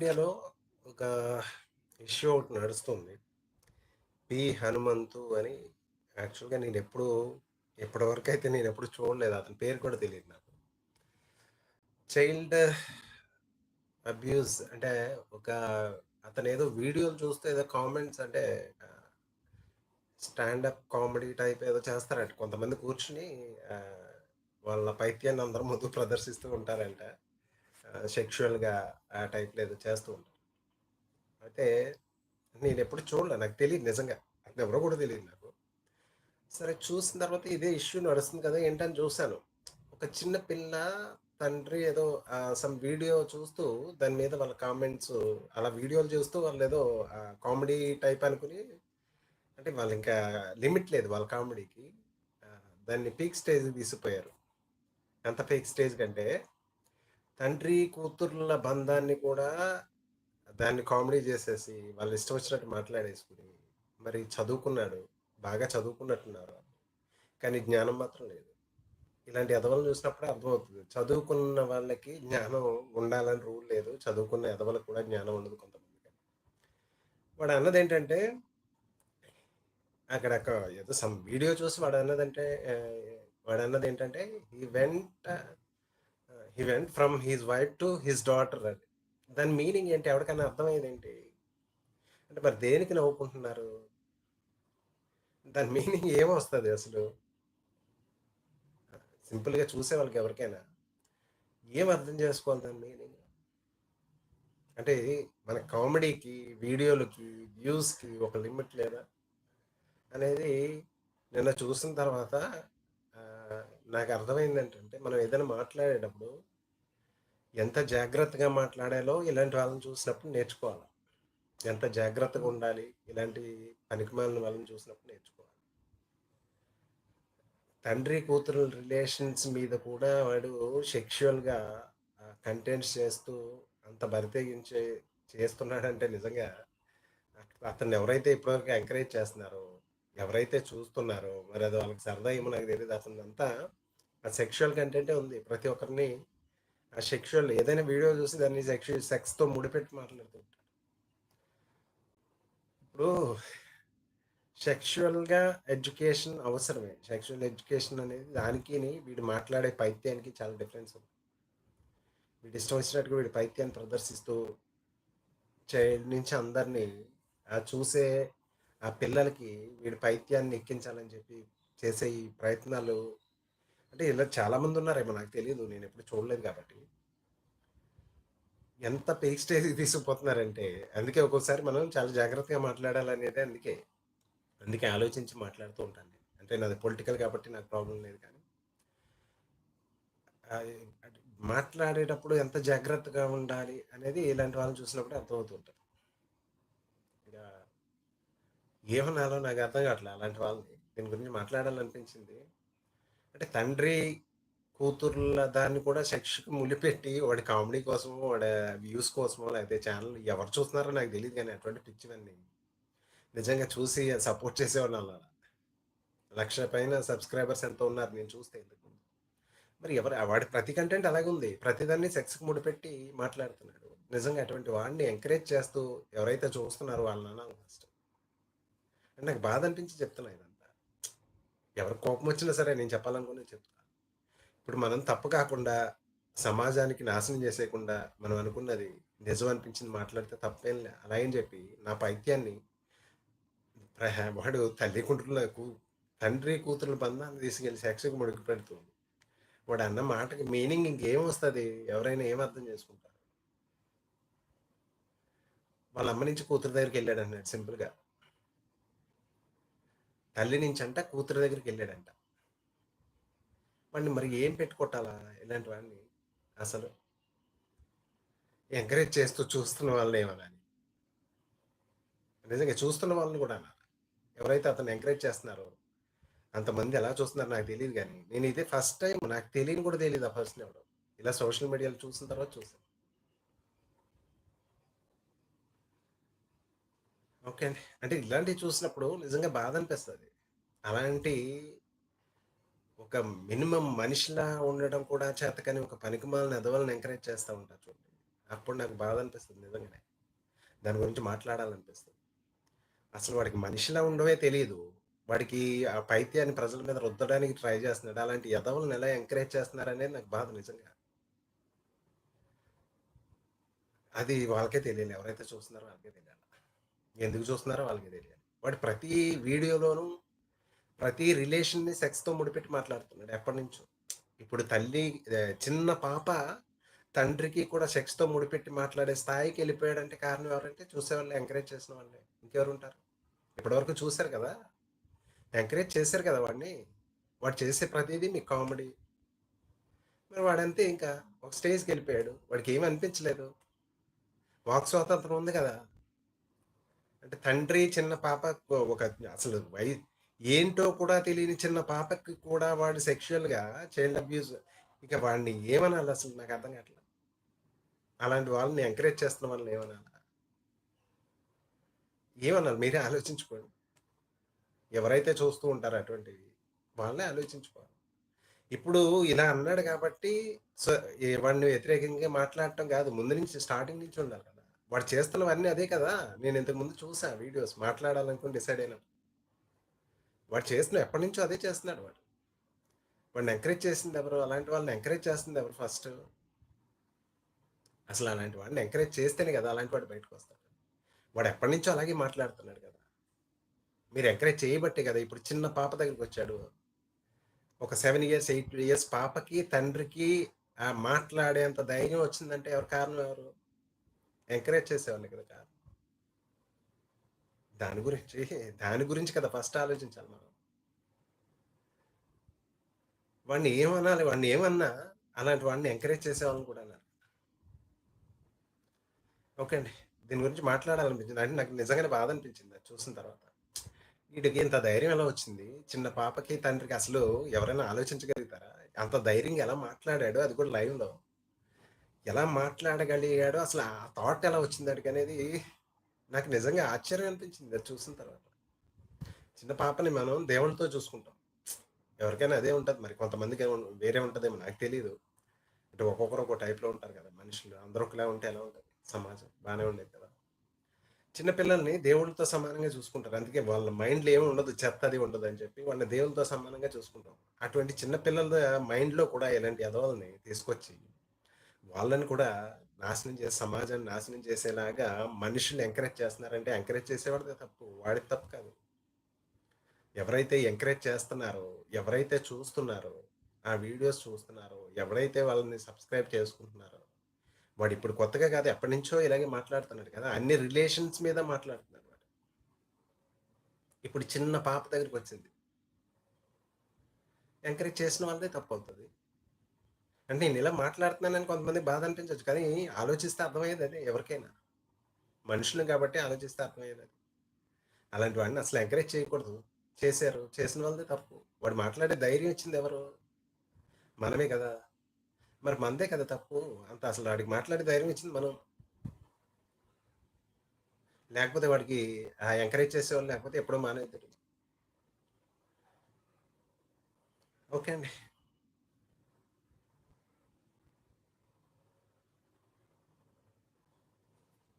ఇండియాలో ఒక ఇష్యూ ఒకటి నడుస్తుంది. 'పి. హనుమంతు' అని యాక్చువల్‌గా నేను ఎప్పుడూ ఎప్పటివరకైతే నేను ఎప్పుడు చూడలేదు. అతని పేరు కూడా తెలియదు నాకు. చైల్డ్ అబ్యూస్ అంటే ఒక అతను ఏదో వీడియోలు చూస్తే ఏదో కామెంట్స్ అంటే స్టాండప్ కామెడీ టైప్ ఏదో చేస్తారంట. కొంతమంది కూర్చుని వాళ్ళ పైత్యాన్ని అందరూ ముందు ప్రదర్శిస్తూ ఉంటారంట. సెక్షువల్గా ఆ టైప్‌లో ఏదో చేస్తూ ఉంటారు. అయితే నేను ఎప్పుడు చూడలే. నాకు తెలియదు నిజంగా. అతనెవరో కూడా తెలియదు నాకు. సరే చూసిన తర్వాత ఇదే ఇష్యూ నడుస్తుంది కదా! ఏంటని చూశాను ఒక చిన్న పిల్ల తండ్రి ఏదో సమ్ వీడియో చూస్తూ దాని మీద వాళ్ళ కామెంట్స్ అలా వీడియోలు చూస్తూ వాళ్ళు ఏదో కామెడీ టైప్ అనుకుని అంటే వాళ్ళింకా లిమిట్ లేదు వాళ్ళ కామెడీకి. దాన్ని పీక్ స్టేజ్ తీసుకుపోయారు. ఎంత పీక్ స్టేజ్ కంటే తండ్రి, కూతుర్ల బంధాన్ని కూడా దాన్ని కామెడీ చేసేసి వాళ్ళ ఇష్టం వచ్చినట్టు మాట్లాడేసుకుని మరి చదువుకున్నాడు. బాగా చదువుకున్నట్టున్నారు. కానీ జ్ఞానం మాత్రం లేదు. ఇలాంటి ఎదవలను చూసినప్పుడే అర్థమవుతుంది చదువుకున్న వాళ్ళకి జ్ఞానం ఉండాలని రూల్ లేదు. చదువుకున్న ఎదవలకు కూడా జ్ఞానం ఉండదు కొంతమందికి. వాడన్నదేంటంటే అక్కడ ఒక ఏదో సమ్ వీడియో చూసి వాడన్నదంటే వాడు అన్నది ఏంటంటే ఈ వెంట he went from his wife to his daughter అని. దాని మీనింగ్ ఏంటి? ఎవరికైనా అర్థమైంది అర్థమయ్యేదేంటి? అంటే మరి దేనికి నవ్వుకుంటున్నారు? దాని మీనింగ్ ఏమొస్తుంది అసలు? సింపుల్‌గా చూసే వాళ్ళకి ఎవరికైనా ఏం అర్థం చేసుకోవాలి దాని మీనింగ్? అంటే మన కామెడీకి, వీడియోలకి, వ్యూస్‌కి ఒక లిమిట్ లేదా? అనేది నిన్న చూసిన తర్వాత నాకు అర్థమైంది ఏంటంటే మనం ఏదైనా మాట్లాడేటప్పుడు ఎంత జాగ్రత్తగా మాట్లాడాలో ఇలాంటి వాళ్ళని చూసినప్పుడు నేర్చుకోవాలి. ఎంత జాగ్రత్తగా ఉండాలి ఇలాంటి పనికిమాలిన వాళ్ళని చూసినప్పుడు నేర్చుకోవాలి. తండ్రి, కూతురు రిలేషన్స్ మీద కూడా వాడు సెక్షువల్గా కంటెంట్స్ చేస్తూ అంత బరితెగించే చేస్తున్నాడంటే నిజంగా అతన్ని ఎవరైతే ఇప్పటివరకు ఎంకరేజ్ చేస్తున్నారో, ఎవరైతే చూస్తున్నారో మరి అది వాళ్ళకి సరదా ఏమో నాకు తెలియదు అతను ఆ సెక్షువల్ కంటెంటే ఉంది. ప్రతి ఒక్కరిని ఆ సెక్షువల్ ఏదైనా వీడియో చూసి దాన్ని సెక్షువల్ సెక్స్‌తో ముడిపెట్టి మాట్లాడుతుంటారు ఇప్పుడు సెక్షువల్‌గా ఎడ్యుకేషన్ అవసరమే. సెక్షువల్ ఎడ్యుకేషన్ అనేది దానికి వీడు మాట్లాడే పైత్యానికి చాలా డిఫరెన్స్ ఉంది. వీడి ఇష్టం వచ్చినట్టుగా వీడి పైత్యాన్ని ప్రదర్శిస్తూ చైల్డ్ నుంచి అందరినీ ఆ చూసే ఆ పిల్లలకి వీడి పైత్యాన్ని ఎక్కించాలని చెప్పి చేసే ఈ ప్రయత్నాలు అంటే ఇలా చాలామంది ఉన్నారేమో నాకు తెలియదు నేను ఎప్పుడు చూడలేదు కాబట్టి. ఎంత పీక్ స్టేజ్‌కి తీసుకుపోతున్నారంటే అందుకే ఒక్కోసారి మనం చాలా జాగ్రత్తగా మాట్లాడాలనేది అందుకే. అందుకే ఆలోచించి మాట్లాడుతూ ఉంటాను నేను. అంటే నాది పొలిటికల్ కాబట్టి నాకు ప్రాబ్లమ్ లేదు కానీ అంటే మాట్లాడేటప్పుడు ఎంత జాగ్రత్తగా ఉండాలి అనేది ఇలాంటి వాళ్ళని చూసినప్పుడు అర్థమవుతూ ఉంటది. ఇక ఏమన్నాలో నాకు అర్థం కావట్లేదు అలాంటి వాళ్ళని. దీని గురించి మాట్లాడాలనిపించింది. అంటే తండ్రి, కూతుర్ల దాన్ని కూడా శిక్షకు ములిపెట్టి వాడి కామెడీ కోసమో, వాడి వ్యూస్ కోసమో లేకపోతే ఛానల్ ఎవరు చూస్తున్నారో నాకు తెలియదు కానీ అటువంటి పిచ్చివన్నీ. నిజంగా చూసి సపోర్ట్ చేసేవాళ్ళు అలా. లక్ష పైన సబ్‌స్క్రైబర్స్ ఎంతో ఉన్నారు నేను చూస్తే ఎందుకు మరి ఎవరు వాడి ప్రతి కంటెంట్ అలాగే ఉంది. ప్రతిదాన్ని సెక్స్‌కి ముడిపెట్టి మాట్లాడుతున్నాడు. నిజంగా అటువంటి వాడిని ఎంకరేజ్ చేస్తూ ఎవరైతే చూస్తున్నారో వాళ్ళ నాన్న ఫస్ట్. అంటే నాకు బాధ అనిపించి చెప్తున్నాను ఎవరికి కోపం వచ్చినా సరే నేను చెప్పాలనుకునే చెప్తాను ఇప్పుడు మనం తప్పు కాకుండా సమాజానికి నాశనం చేసేయకుండా మనం అనుకున్నది నిజం అనిపించింది మాట్లాడితే తప్పేం లే. అలా అని చెప్పి నా పైత్యాన్ని వాడు తల్లి కూతుర్ల తండ్రి కూతురుల బంధాన్ని తీసుకెళ్ళి ముడికి ముడిపెడుతూ వాడు అన్న మాటకి మీనింగ్ ఇంకేం వస్తుంది ఎవరైనా ఏం అర్థం చేసుకుంటారు? వాళ్ళ అమ్మ నుంచి కూతురు దగ్గరికి వెళ్ళాడు అన్నాడు సింపుల్‌గా. తల్లి నుంచి అంట కూతురు దగ్గరికి వెళ్ళాడంట వాడిని మరి ఏం పెట్టుకోటాలా ఇలాంటి వాడిని అసలు? ఎంకరేజ్ చేస్తూ చూస్తున్న వాళ్ళని ఏమనాలి? నిజంగా చూస్తున్న వాళ్ళని కూడా ఎవరైతే అతను ఎంకరేజ్ చేస్తున్నారో అంతమంది ఎలా చూస్తున్నారో నాకు తెలియదు కానీ నేను ఇదే ఫస్ట్ టైం నాకు తెలియని కూడా తెలియదు ఆ పర్సన్ ఎవడు ఇలా సోషల్ మీడియాలో చూసిన తర్వాత చూసాను. ఓకే అండి. అంటే ఇలాంటివి చూసినప్పుడు నిజంగా బాధ అనిపిస్తుంది. అలాంటి ఒక మినిమం మనిషిలా ఉండడం కూడా చేతకాని ఒక పనికిమాలిన ఎదవలని ఎంకరేజ్ చేస్తూ ఉంటారు చూడండి. అప్పుడు నాకు బాధ అనిపిస్తుంది నిజంగానే. దాని గురించి మాట్లాడాలనిపిస్తుంది. అసలు వాడికి మనిషిలా ఉండవే తెలియదు వాడికి ఆ పైత్యాన్ని ప్రజల మీద రుద్దడానికి ట్రై చేస్తున్నాడు. అలాంటి ఎదవలను ఎలా ఎంకరేజ్ చేస్తున్నారు అనేది నాకు బాధ నిజంగా. అది వాళ్ళకే తెలియాలి. ఎవరైతే చూస్తున్నారో వాళ్ళకే తెలియాలి. ఎందుకు చూస్తున్నారో వాళ్ళకి తెలియాలి వాడు ప్రతి వీడియోలోనూ ప్రతి రిలేషన్ని సెక్స్తో ముడిపెట్టి మాట్లాడుతున్నాడు ఎప్పటి నుంచో. ఇప్పుడు తల్లి చిన్న పాప తండ్రికి కూడా సెక్స్తో ముడిపెట్టి మాట్లాడే స్థాయికి వెళ్ళిపోయాడంటే కారణం ఎవరంటే చూసేవాళ్ళు ఎంకరేజ్ చేసిన వాళ్ళే. ఇంకెవరు ఉంటారు ఇప్పటివరకు చూశారు కదా? ఎంకరేజ్ చేశారు కదా వాడిని? వాడు చేసే ప్రతిదీ మీకు కామెడీ. మరి వాడంతే ఇంకా ఒక స్టేజ్కి వెళ్ళిపోయాడు. వాడికి ఏమీ అనిపించలేదు. వాక్ స్వాతంత్రం ఉంది కదా? అంటే తండ్రి చిన్న పాప ఒక అసలు వై ఏంటో కూడా తెలియని చిన్న పాపకి కూడా వాడు సెక్షువల్గా చైల్డ్ అబ్యూస్ ఇక వాడిని ఏమనాలి అసలు? నాకు అర్థం కావట్లేదు. అలాంటి వాళ్ళని ఎంకరేజ్ చేస్తున్న వాళ్ళని ఏమనాలి? ఏమనాలి? మీరే ఆలోచించుకోండి. ఎవరైతే చూస్తూ ఉంటారో అటువంటివి వాళ్ళే ఆలోచించుకోవాలి. ఇప్పుడు ఇలా అన్నాడు కాబట్టి సో వాడిని వ్యతిరేకంగా మాట్లాడటం కాదు. ముందు నుంచి స్టార్టింగ్ నుంచి ఉండాలి కదా. వాడు చేస్తున్నవన్నీ అదే కదా. నేను ఇంతకు ముందు చూసా వీడియోస్ మాట్లాడాలనుకుని డిసైడ్ అయినా. వాడు చేసిన ఎప్పటి నుంచో అదే చేస్తున్నాడు వాడు. వాడిని ఎంకరేజ్ చేసింది ఎవరు? అలాంటి వాళ్ళని ఎంకరేజ్ చేస్తుంది ఎవరు ఫస్ట్? అసలు అలాంటి వాడిని ఎంకరేజ్ చేస్తేనే కదా అలాంటి వాడు బయటకు వస్తాడు. వాడు ఎప్పటి నుంచో అలాగే మాట్లాడుతున్నాడు కదా. మీరు ఎంకరేజ్ చేయబట్టే కదా ఇప్పుడు చిన్న పాప దగ్గరికి వచ్చాడు. ఒక సెవెన్ ఇయర్స్ ఎయిట్ ఇయర్స్ పాపకి తండ్రికి మాట్లాడేంత ధైర్యం వచ్చిందంటే ఎవరు కారణం ఎవరు? ఎంకరేజ్ చేసేవాళ్ళు కదా దాని గురించి దాని గురించి కదా ఫస్ట్ ఆలోచించాలి మనం. వాడిని ఏమనాలి వాడిని ఏమన్నా అలాంటి వాడిని ఎంకరేజ్ చేసేవాళ్ళని కూడా అన్నారు. ఓకే అండి. దీని గురించి మాట్లాడాలనిపించింది. అంటే నాకు నిజంగానే బాధ అనిపించింది అది చూసిన తర్వాత. వీడికి ఇంత ధైర్యం ఎలా వచ్చింది? చిన్న పాపకి తండ్రికి అసలు ఎవరైనా ఆలోచించగలుగుతారా? అంత ధైర్యంగా ఎలా మాట్లాడాడు? అది కూడా లైవ్లో ఎలా మాట్లాడగలిగాడో అసలు ఆ థాట్ ఎలా వచ్చింది అనేది నాకు నిజంగా ఆశ్చర్యం అనిపించింది అది చూసిన తర్వాత. చిన్న పాపని మనం దేవునితో చూసుకుంటాం. ఎవరికైనా అదే ఉంటుంది మరి కొంతమందికి వేరే ఉంటుందేమో నాకు తెలియదు అంటే ఒక్కొక్కరు ఒక్కో టైప్లో ఉంటారు కదా మనుషులు అందరూ ఒకలా ఉంటే ఎలా ఉంటుంది? సమాజం బాగానే ఉండేది కదా. చిన్నపిల్లల్ని దేవుళ్ళతో సమానంగా చూసుకుంటారు. అందుకే వాళ్ళ మైండ్లో ఏమి ఉండదు చెత్త అది ఉండదు అని చెప్పి వాళ్ళని దేవుళ్ళతో సమానంగా చూసుకుంటాం. అటువంటి చిన్నపిల్లల మైండ్లో కూడా ఇలాంటి ఎదవల్ని తీసుకొచ్చి వాళ్ళని కూడా నాశనం చేసే సమాజాన్ని నాశనం చేసేలాగా మనుషులు ఎంకరేజ్ చేస్తున్నారంటే ఎంకరేజ్ చేసేవాడిదే తప్పు వాడి తప్పు కాదు. ఎవరైతే ఎంకరేజ్ చేస్తున్నారో ఎవరైతే చూస్తున్నారో ఆ వీడియోస్ చూస్తున్నారో ఎవరైతే వాళ్ళని సబ్స్క్రైబ్ చేసుకుంటున్నారో వాడు ఇప్పుడు కొత్తగా కాదు ఎప్పటి నుంచో ఇలాగే మాట్లాడుతున్నాడు కదా అన్ని రిలేషన్స్ మీద మాట్లాడుతున్నాడు వాడు. ఇప్పుడు చిన్న పాప దగ్గరికి వచ్చింది. ఎంకరేజ్ చేసిన వాళ్ళదే తప్పు అవుతుంది. అంటే నేను ఇలా మాట్లాడుతున్నానని కొంతమంది బాధ అనిపించవచ్చు కానీ ఆలోచిస్తే అర్థమయ్యేది అదే ఎవరికైనా. మనుషులు కాబట్టి ఆలోచిస్తే అర్థమయ్యేది అది. అలాంటి వాడిని అసలు ఎంకరేజ్ చేయకూడదు. చేశారు చేసిన వాళ్ళదే తప్పు. వాడు మాట్లాడే ధైర్యం ఇచ్చింది ఎవరు? మనమే కదా. మరి మనదే కదా తప్పు. అంత అసలు వాడికి మాట్లాడే ధైర్యం ఇచ్చింది మనం. లేకపోతే వాడికి ఎంకరేజ్ చేసేవాళ్ళు లేకపోతే ఎప్పుడో మానేద్దరు. ఓకే అండి.